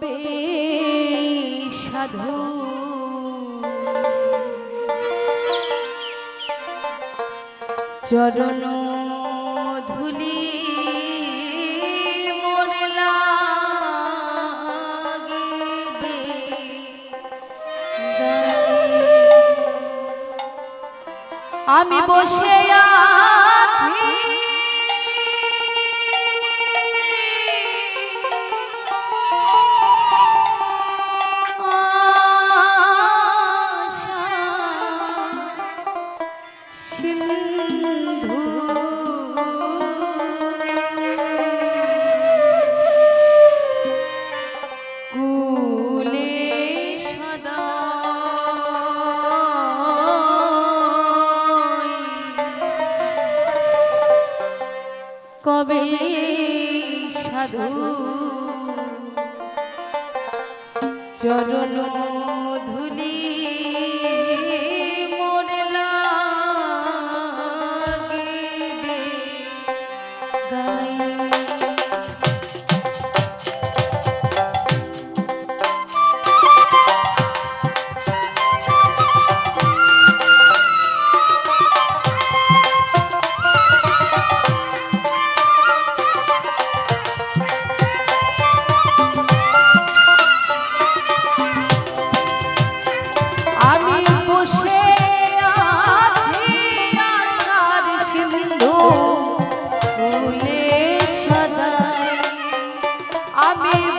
তবে সাধু। চরণ ধুলি আমি বসে আ সাধু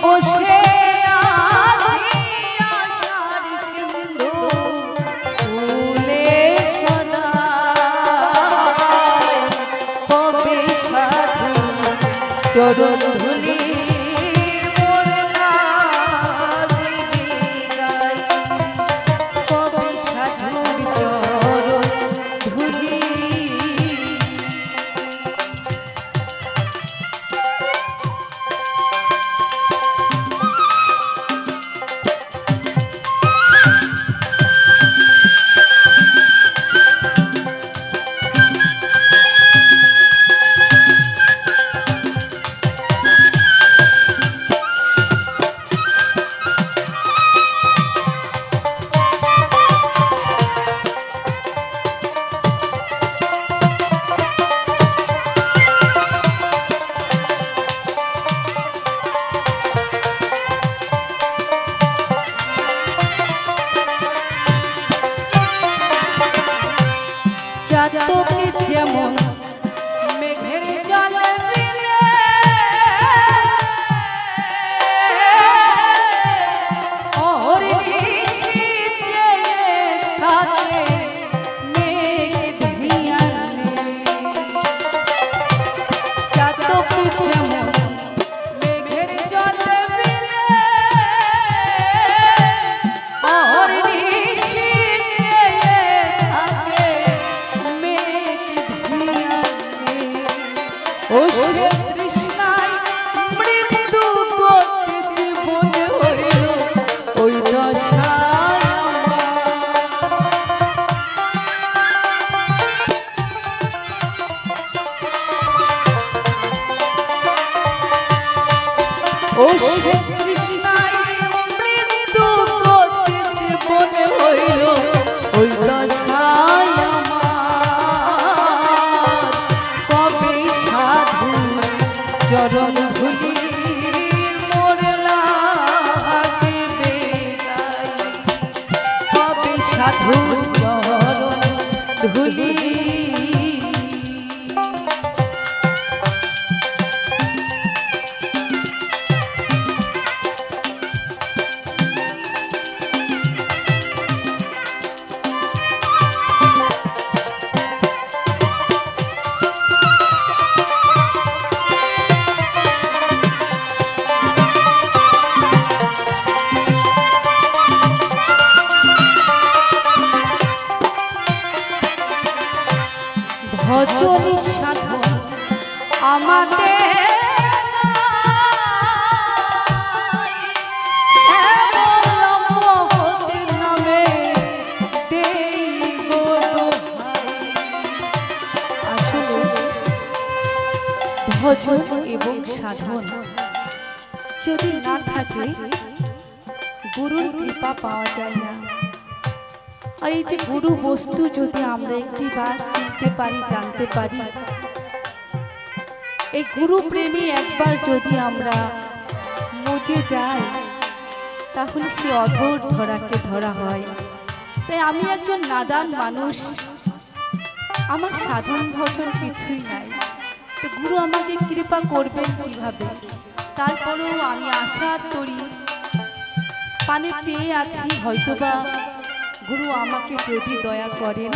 বস ধুলি ভজনী সাধু আমাদের ভজন এবং সাধন। যদি না থাকে, গুরুর কৃপা পাওয়া যায় না। এই যে গুরু বস্তু যদি আমরা একটি বার চিনতে পারি, জানতে পারি। এই গুরু প্রেমী একবার যদি আমরা মজে যাই, তাহলে সে অধর ধরাকে ধরা হয়। তাই আমি একজন নাদান মানুষ। আমার সাধন ভজন কিছুই নাই। তো গুরু আমাকে কৃপা করবেন কীভাবে? তারপরেও আমি আশা করি, পানে চেয়ে আছি, হয়তোবা গুরু আমাকে যদি দয়া করেন।